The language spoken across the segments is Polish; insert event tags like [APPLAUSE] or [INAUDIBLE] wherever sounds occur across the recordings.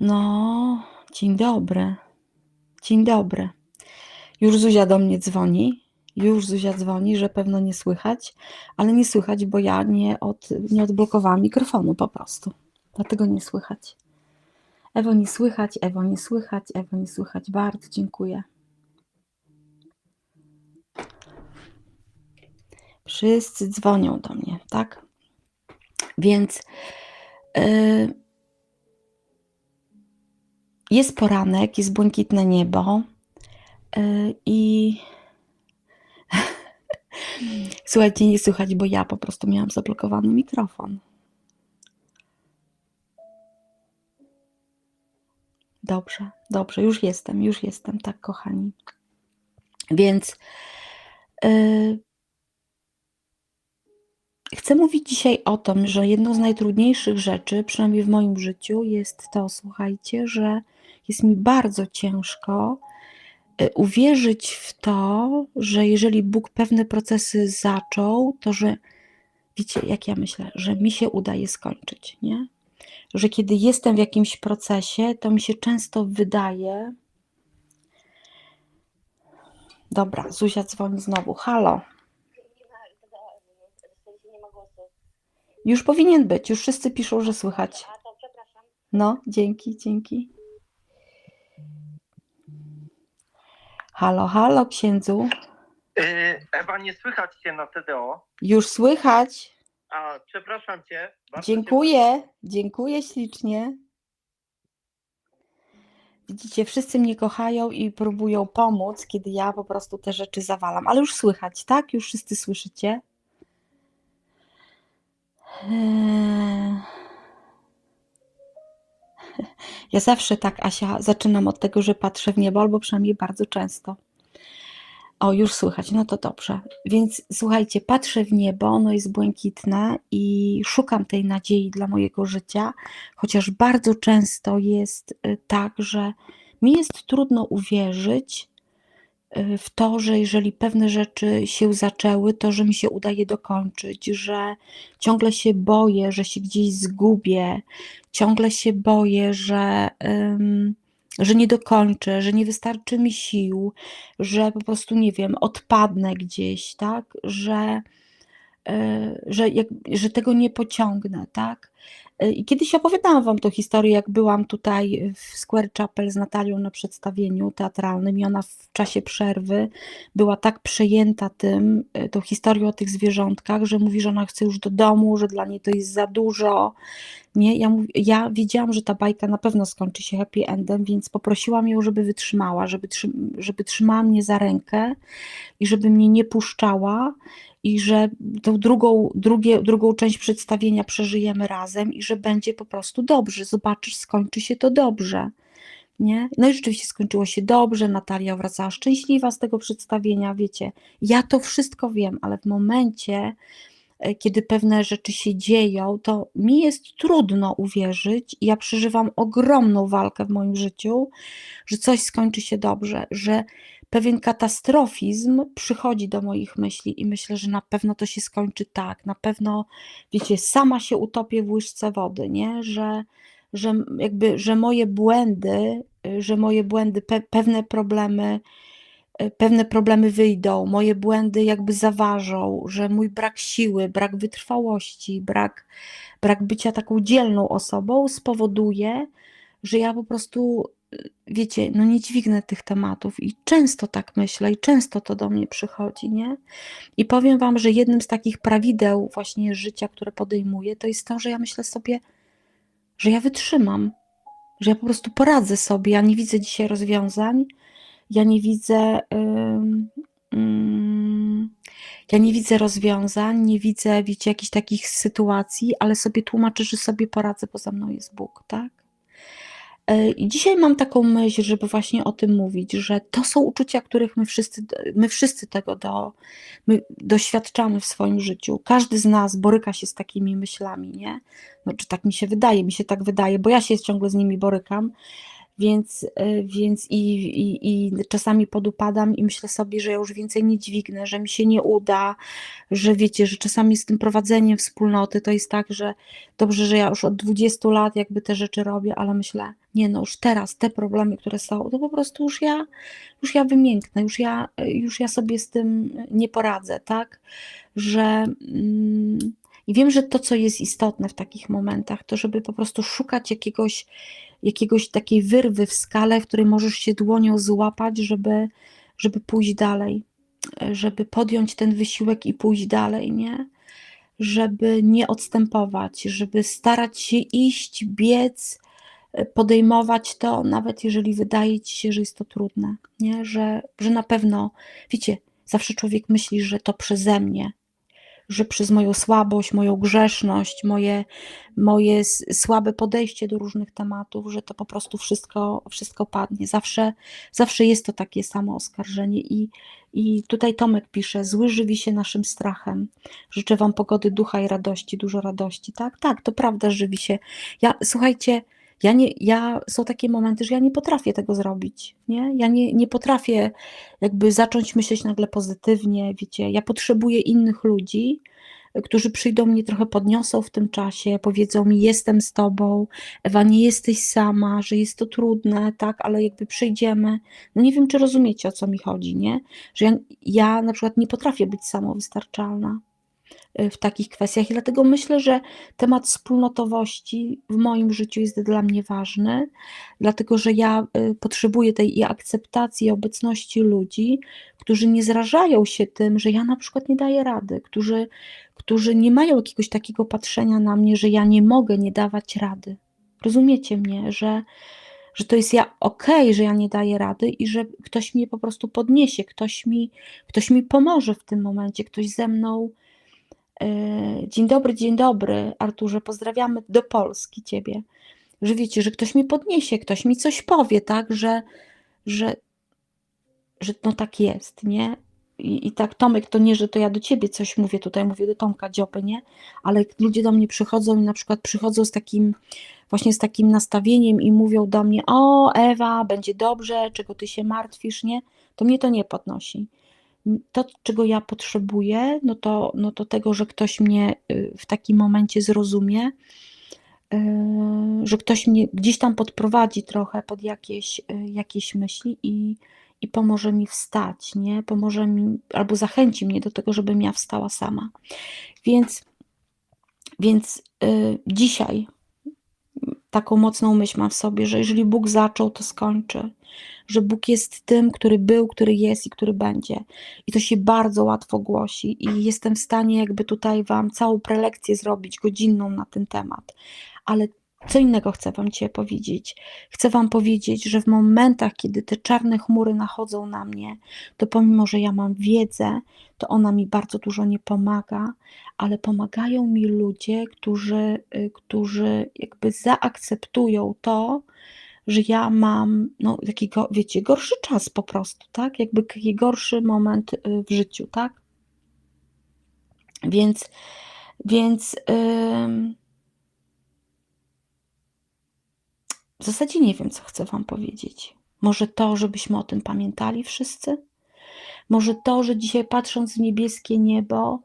No, dzień dobry. Dzień dobry. Już Zuzia do mnie dzwoni. Już Zuzia dzwoni, że pewno nie słychać, ale nie słychać, bo ja nie, od, nie odblokowałam mikrofonu po prostu. Dlatego nie słychać. Ewo nie słychać, Ewo nie słychać, Ewo nie słychać. Bardzo dziękuję. Wszyscy dzwonią do mnie, tak? Więc yy, jest poranek, jest błękitne niebo yy, i [LAUGHS] słuchajcie, nie słychać, bo ja po prostu miałam zablokowany mikrofon. Dobrze, dobrze, już jestem, już jestem, tak, kochani. Więc yy, chcę mówić dzisiaj o tym, że jedną z najtrudniejszych rzeczy, przynajmniej w moim życiu, jest to, słuchajcie, że jest mi bardzo ciężko y, uwierzyć w to, że jeżeli Bóg pewne procesy zaczął, to że wiecie, jak ja myślę, że mi się uda je skończyć, nie? Że kiedy jestem w jakimś procesie, to mi się często wydaje. Dobra, Zuzia dzwoni znowu. Halo. Nie ma głosu. Już powinien być, już wszyscy piszą, że słychać. A to przepraszam. No, dzięki, dzięki. Halo, halo, księdzu. Yy, Ewa, nie słychać cię na TDO. Już słychać. A, przepraszam cię. bardzo Dziękuję, dziękuję ślicznie. Widzicie, wszyscy mnie kochają i próbują pomóc, kiedy ja po prostu te rzeczy zawalam. Ale już słychać, tak? Już wszyscy słyszycie? Eee. [LAUGHS] Ja zawsze tak, Asia, zaczynam od tego, że patrzę w niebo, albo przynajmniej bardzo często. O, już słychać, no to dobrze. Więc słuchajcie, patrzę w niebo, ono jest błękitne i szukam tej nadziei dla mojego życia, chociaż bardzo często jest y, tak, że mi jest trudno uwierzyć w to, że jeżeli pewne rzeczy się zaczęły, to że mi się udaje dokończyć, że ciągle się boję, że się gdzieś zgubię, ciągle się boję, że. ym, że nie dokończę, że nie wystarczy mi sił, że po prostu nie wiem, odpadnę gdzieś, tak, że, że, jak, że tego nie pociągnę, tak. E, I kiedyś opowiadałam Wam tą historię, jak byłam tutaj w Square Chapel z Natalią na przedstawieniu teatralnym i ona w czasie przerwy była tak przejęta tym, e, tą historią o tych zwierzątkach, że mówi, że ona chce już do domu, że dla niej to jest za dużo, nie, ja, mów, ja wiedziałam, że ta bajka na pewno skończy się happy endem, więc poprosiłam ją, żeby wytrzymała, żeby, żeby trzymała mnie za rękę i żeby mnie nie puszczała i że tą drugą, drugie, drugą część przedstawienia przeżyjemy razem i że będzie po prostu dobrze. Zobaczysz, skończy się to dobrze. Nie? No i rzeczywiście skończyło się dobrze, Natalia wracała szczęśliwa z tego przedstawienia, wiecie, ja to wszystko wiem, ale w momencie, e, kiedy pewne rzeczy się dzieją, to mi jest trudno uwierzyć. Ja przeżywam ogromną walkę w moim życiu, że coś skończy się dobrze, że pewien katastrofizm przychodzi do moich myśli i myślę, że na pewno to się skończy tak, na pewno, wiecie, sama się utopię w łyżce wody, nie? Że, że jakby, że moje błędy, y, że moje błędy, pe, pewne problemy, y, pewne problemy wyjdą, moje błędy jakby zaważą, że mój brak siły, brak wytrwałości, brak, brak bycia taką dzielną osobą spowoduje, że ja po prostu wiecie, no nie dźwignę tych tematów i często tak myślę i często to do mnie przychodzi, nie? I powiem wam, że jednym z takich prawideł właśnie życia, które podejmuję, to jest to, że ja myślę sobie, że ja wytrzymam, że ja po prostu poradzę sobie. Ja nie widzę dzisiaj rozwiązań, ja nie widzę. ym, ym, ja nie widzę rozwiązań, nie widzę, wiecie, jakichś takich sytuacji, ale sobie tłumaczę, że sobie poradzę, bo za mną jest Bóg, tak? E, I dzisiaj mam taką myśl, żeby właśnie o tym mówić, że to są uczucia, których my wszyscy, my wszyscy tego do, my doświadczamy w swoim życiu. Każdy z nas boryka się z takimi myślami, nie? No, czy tak mi się wydaje, mi się tak wydaje, bo ja się ciągle z nimi borykam. Więc, y, więc i, i, i czasami podupadam i myślę sobie, że ja już więcej nie dźwignę, że mi się nie uda, że wiecie, że czasami z tym prowadzeniem wspólnoty to jest tak, że dobrze, że ja już od 20 lat jakby te rzeczy robię, ale myślę, nie no, już teraz te problemy, które są, to po prostu już ja, już ja wymięknę, już ja, już ja sobie z tym nie poradzę, tak? Że mm, i wiem, że to, co jest istotne w takich momentach, to żeby po prostu szukać jakiegoś, jakiegoś takiej wyrwy w skale, w której możesz się dłonią złapać, żeby, żeby pójść dalej, żeby podjąć ten wysiłek i pójść dalej, nie? Żeby nie odstępować, żeby starać się iść, biec, podejmować to, nawet jeżeli wydaje ci się, że jest to trudne, nie? Że, że na pewno, wiecie, zawsze człowiek myśli, że to przeze mnie, że przez moją słabość, moją grzeszność, moje, moje słabe podejście do różnych tematów, że to po prostu wszystko, wszystko padnie. Zawsze, zawsze jest to takie samo oskarżenie i, i tutaj Tomek pisze, zły żywi się naszym strachem. Życzę wam pogody ducha i radości, dużo radości. Tak, tak, to prawda, żywi się. Ja, słuchajcie, ja nie, ja, są takie momenty, że ja nie potrafię tego zrobić, nie? Ja nie, nie potrafię jakby zacząć myśleć nagle pozytywnie, wiecie, ja potrzebuję innych ludzi, którzy przyjdą mnie trochę podniosą w tym czasie, powiedzą mi jestem z tobą, Ewa nie jesteś sama, że jest to trudne, tak, ale jakby przyjdziemy, no nie wiem czy rozumiecie o co mi chodzi, nie? Że ja, ja na przykład nie potrafię być samowystarczalna w takich kwestiach i dlatego myślę, że temat wspólnotowości w moim życiu jest dla mnie ważny, dlatego że ja y, potrzebuję tej i akceptacji, i obecności ludzi, którzy nie zrażają się tym, że ja na przykład nie daję rady, którzy, którzy nie mają jakiegoś takiego patrzenia na mnie, że ja nie mogę nie dawać rady. Rozumiecie mnie, że, że to jest ja okej, że ja nie daję rady i że ktoś mnie po prostu podniesie, ktoś mi, ktoś mi pomoże w tym momencie, ktoś ze mną. E, Dzień dobry, dzień dobry, Arturze, pozdrawiamy do Polski Ciebie. Że wiecie, że ktoś mi podniesie, ktoś mi coś powie, tak, że, że, że no tak jest, nie? I, I tak, Tomek, to nie, że to ja do ciebie coś mówię, tutaj mówię do Tomka Dziopy, nie? Ale ludzie do mnie przychodzą i na przykład przychodzą z takim, właśnie z takim nastawieniem i mówią do mnie, o Ewa, będzie dobrze, czego ty się martwisz, nie? To mnie to nie podnosi. To, czego ja potrzebuję, no to, no to tego, że ktoś mnie y, w takim momencie zrozumie, y, że ktoś mnie gdzieś tam podprowadzi trochę pod jakieś, y, jakieś myśli i, i pomoże mi wstać, nie? Pomoże mi, albo zachęci mnie do tego, żebym ja wstała sama. Więc, więc dzisiaj taką mocną myśl mam w sobie, że jeżeli Bóg zaczął, to skończy. Że Bóg jest tym, który był, który jest i który będzie. I to się bardzo łatwo głosi, i jestem w stanie, jakby tutaj Wam całą prelekcję zrobić, godzinną na ten temat. Ale co innego chcę Wam dzisiaj powiedzieć. Chcę Wam powiedzieć, że w momentach, kiedy te czarne chmury nachodzą na mnie, to pomimo, że ja mam wiedzę, to ona mi bardzo dużo nie pomaga, ale pomagają mi ludzie, którzy, y, którzy jakby zaakceptują to, że ja mam no, taki, wiecie, gorszy czas po prostu, tak? Jakby taki gorszy moment y, w życiu, tak? Więc, więc ym, w zasadzie nie wiem, co chcę Wam powiedzieć. Może to, żebyśmy o tym pamiętali wszyscy? Może to, że dzisiaj patrząc w niebieskie niebo,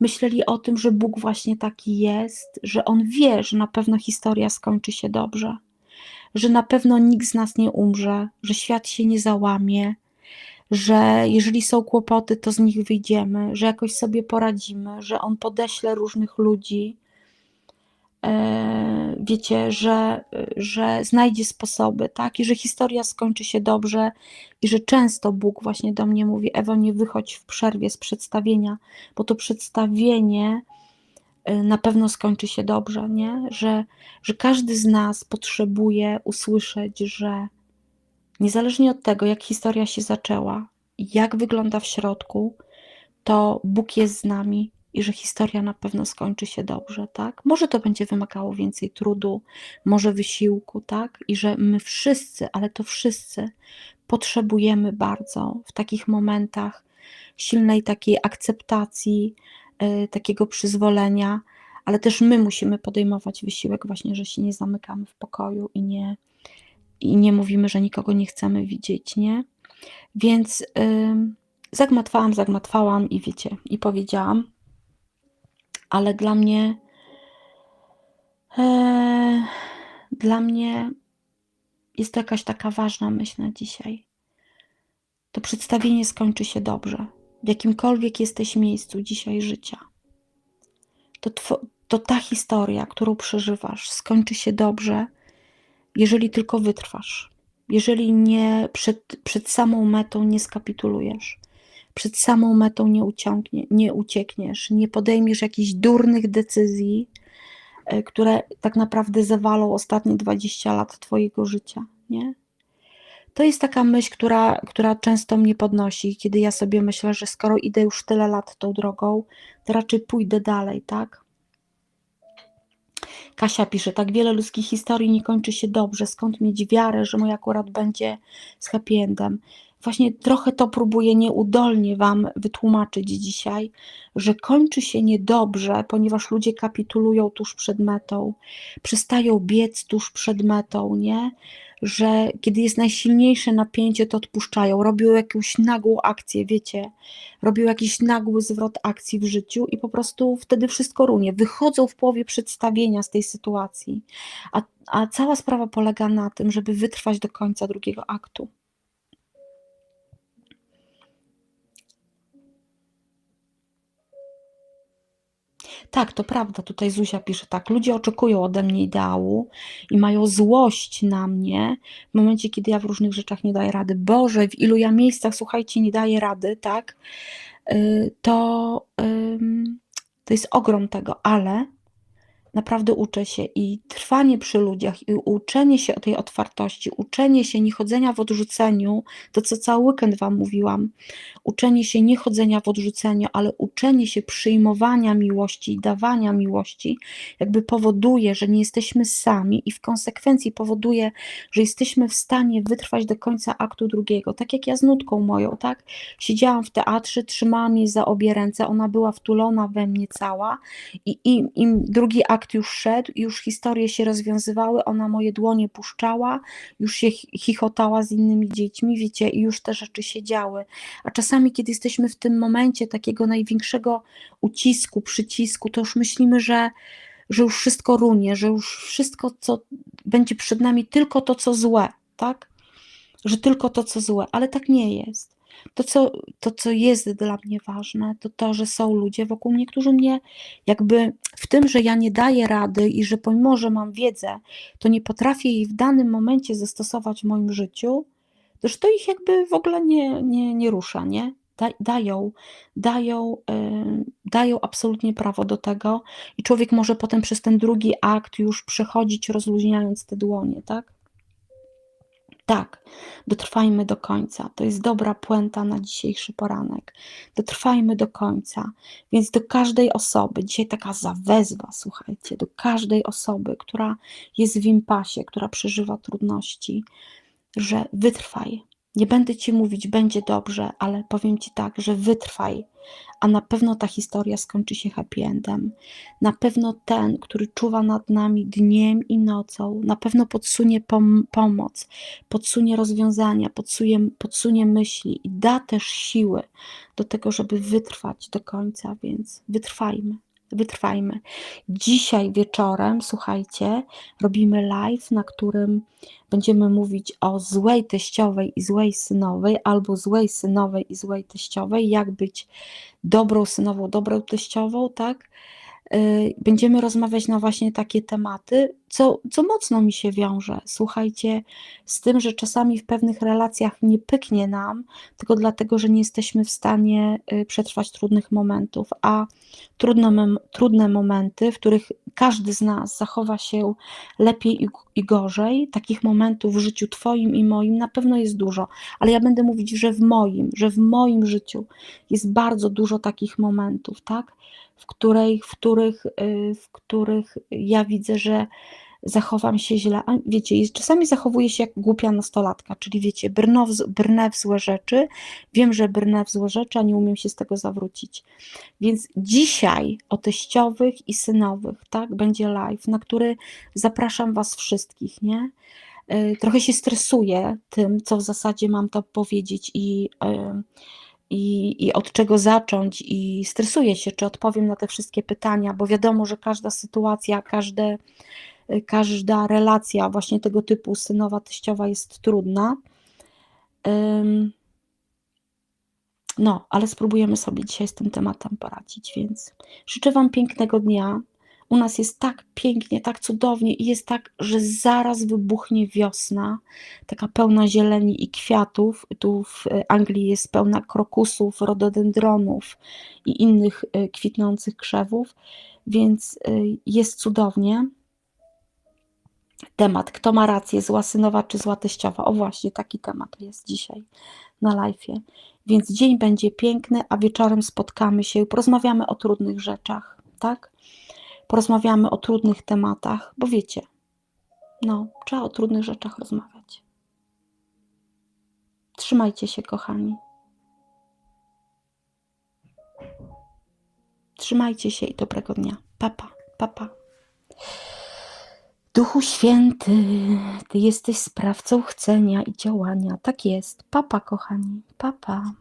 myśleli o tym, że Bóg właśnie taki jest, że On wie, że na pewno historia skończy się dobrze, że na pewno nikt z nas nie umrze, że świat się nie załamie, że jeżeli są kłopoty, to z nich wyjdziemy, że jakoś sobie poradzimy, że On podeśle różnych ludzi. E, Wiecie, że, że znajdzie sposoby, tak? I że historia skończy się dobrze, i że często Bóg właśnie do mnie mówi: Ewo, nie wychodź w przerwie z przedstawienia, bo to przedstawienie y, na pewno skończy się dobrze, nie? Że, że każdy z nas potrzebuje usłyszeć, że niezależnie od tego, jak historia się zaczęła, jak wygląda w środku, to Bóg jest z nami i że historia na pewno skończy się dobrze, tak? Może to będzie wymagało więcej trudu, może wysiłku, tak? I że my wszyscy, ale to wszyscy potrzebujemy bardzo w takich momentach silnej takiej akceptacji, y, takiego przyzwolenia, ale też my musimy podejmować wysiłek właśnie, że się nie zamykamy w pokoju i nie, i nie mówimy, że nikogo nie chcemy widzieć, nie? Więc ym, zagmatwałam, zagmatwałam i wiecie, i powiedziałam, ale dla mnie, e, dla mnie jest to jakaś taka ważna myśl na dzisiaj. To przedstawienie skończy się dobrze, w jakimkolwiek jesteś miejscu dzisiaj życia. To, to ta historia, którą przeżywasz, skończy się dobrze, jeżeli tylko wytrwasz. Jeżeli nie przed, przed samą metą nie skapitulujesz, przed samą metą nie, uciągnie, nie uciekniesz, nie podejmiesz jakichś durnych decyzji, e, które tak naprawdę zawalą ostatnie 20 lat Twojego życia. Nie? To jest taka myśl, która, która często mnie podnosi, kiedy ja sobie myślę, że skoro idę już tyle lat tą drogą, to raczej pójdę dalej, tak? Kasia pisze, tak wiele ludzkich historii nie kończy się dobrze, skąd mieć wiarę, że mój akurat będzie z happy endem. Właśnie trochę to próbuję nieudolnie Wam wytłumaczyć dzisiaj, że kończy się niedobrze, ponieważ ludzie kapitulują tuż przed metą, przestają biec tuż przed metą, nie? Że kiedy jest najsilniejsze napięcie, to odpuszczają, robią jakąś nagłą akcję, wiecie, robią jakiś nagły zwrot akcji w życiu i po prostu wtedy wszystko runie. Wychodzą w połowie przedstawienia z tej sytuacji, a, a cała sprawa polega na tym, żeby wytrwać do końca drugiego aktu. Tak, to prawda. Tutaj Zuzia pisze tak. Ludzie oczekują ode mnie ideału i mają złość na mnie w momencie, kiedy ja w różnych rzeczach nie daję rady. Boże, w ilu ja miejscach, słuchajcie, nie daję rady, tak? Y, To, to jest ogrom tego, ale naprawdę uczę się i trwanie przy ludziach, i uczenie się o tej otwartości, uczenie się nie chodzenia w odrzuceniu, to co cały weekend Wam mówiłam, uczenie się nie chodzenia w odrzuceniu, ale uczenie się przyjmowania miłości i dawania miłości, jakby powoduje, że nie jesteśmy sami i w konsekwencji powoduje, że jesteśmy w stanie wytrwać do końca aktu drugiego. Tak jak ja z nutką moją, tak? Siedziałam w teatrze, trzymałam jej za obie ręce, ona była wtulona we mnie cała i im, im drugi akt już szedł, już historie się rozwiązywały, ona moje dłonie puszczała, już się ch- chichotała z innymi dziećmi, wiecie, i już te rzeczy się działy. A czasami, kiedy jesteśmy w tym momencie takiego największego ucisku, przycisku, to już myślimy, że, że już wszystko runie, że już wszystko, co będzie przed nami, tylko to, co złe, tak? Że tylko to, co złe, ale tak nie jest. To co, to, co jest dla mnie ważne, to to, że są ludzie wokół mnie, którzy mnie jakby w tym, że ja nie daję rady i że pomimo, że mam wiedzę, to nie potrafię jej w danym momencie zastosować w moim życiu, to to ich jakby w ogóle nie, nie, nie rusza, nie? Da, dają, dają, yy, dają absolutnie prawo do tego i człowiek może potem przez ten drugi akt już przechodzić, rozluźniając te dłonie, tak? Tak, dotrwajmy do końca. To jest dobra puenta na dzisiejszy poranek. Dotrwajmy do końca. Więc do każdej osoby, dzisiaj taka zawezwa, słuchajcie, do każdej osoby, która jest w impasie, która przeżywa trudności, że wytrwaj. Nie będę ci mówić, będzie dobrze, ale powiem ci tak, że wytrwaj, a na pewno ta historia skończy się happy endem. Na pewno ten, który czuwa nad nami dniem i nocą, na pewno podsunie pom- pomoc, podsunie rozwiązania, podsunie, podsunie myśli i da też siły do tego, żeby wytrwać do końca, więc wytrwajmy. Wytrwajmy. Dzisiaj wieczorem, słuchajcie, robimy live, na którym będziemy mówić o złej teściowej i złej synowej, albo złej synowej i złej teściowej, jak być dobrą synową, dobrą teściową, tak? Yy, Będziemy rozmawiać na właśnie takie tematy, co, co mocno mi się wiąże. Słuchajcie, z tym, że czasami w pewnych relacjach nie pyknie nam, tylko dlatego, że nie jesteśmy w stanie y, przetrwać trudnych momentów, a trudne, trudne momenty, w których każdy z nas zachowa się lepiej i, i gorzej, takich momentów w życiu Twoim i moim na pewno jest dużo, ale ja będę mówić, że w moim, że w moim życiu jest bardzo dużo takich momentów, tak? W, której, w, których, y, w których ja widzę, że zachowam się źle. A wiecie, czasami zachowuję się jak głupia nastolatka, czyli wiecie, brnę w, brnę w złe rzeczy, wiem, że brnę w złe rzeczy, a nie umiem się z tego zawrócić. Więc dzisiaj o teściowych i synowych, tak, będzie live, na który zapraszam Was wszystkich, nie? y, trochę się stresuję tym, co w zasadzie mam to powiedzieć i, y, i, i od czego zacząć, i stresuję się, czy odpowiem na te wszystkie pytania, bo wiadomo, że każda sytuacja, każde, y, każda relacja właśnie tego typu synowa, teściowa jest trudna. No, ale spróbujemy sobie dzisiaj z tym tematem poradzić, więc życzę Wam pięknego dnia. U nas jest tak pięknie, tak cudownie i jest tak, że zaraz wybuchnie wiosna, taka pełna zieleni i kwiatów. Tu w Anglii jest pełna krokusów, rododendronów i innych y, kwitnących krzewów, więc y, jest cudownie. Temat, kto ma rację, zła synowa czy zła teściowa? O właśnie, taki temat jest dzisiaj na live'ie. Więc dzień będzie piękny, a wieczorem spotkamy się, porozmawiamy o trudnych rzeczach, tak? Porozmawiamy o trudnych tematach, bo wiecie, no, trzeba o trudnych rzeczach rozmawiać. Trzymajcie się, kochani. Trzymajcie się i dobrego dnia. Papa, papa. Duchu Święty, Ty jesteś sprawcą chcenia i działania. Tak jest. Papa, kochani, papa.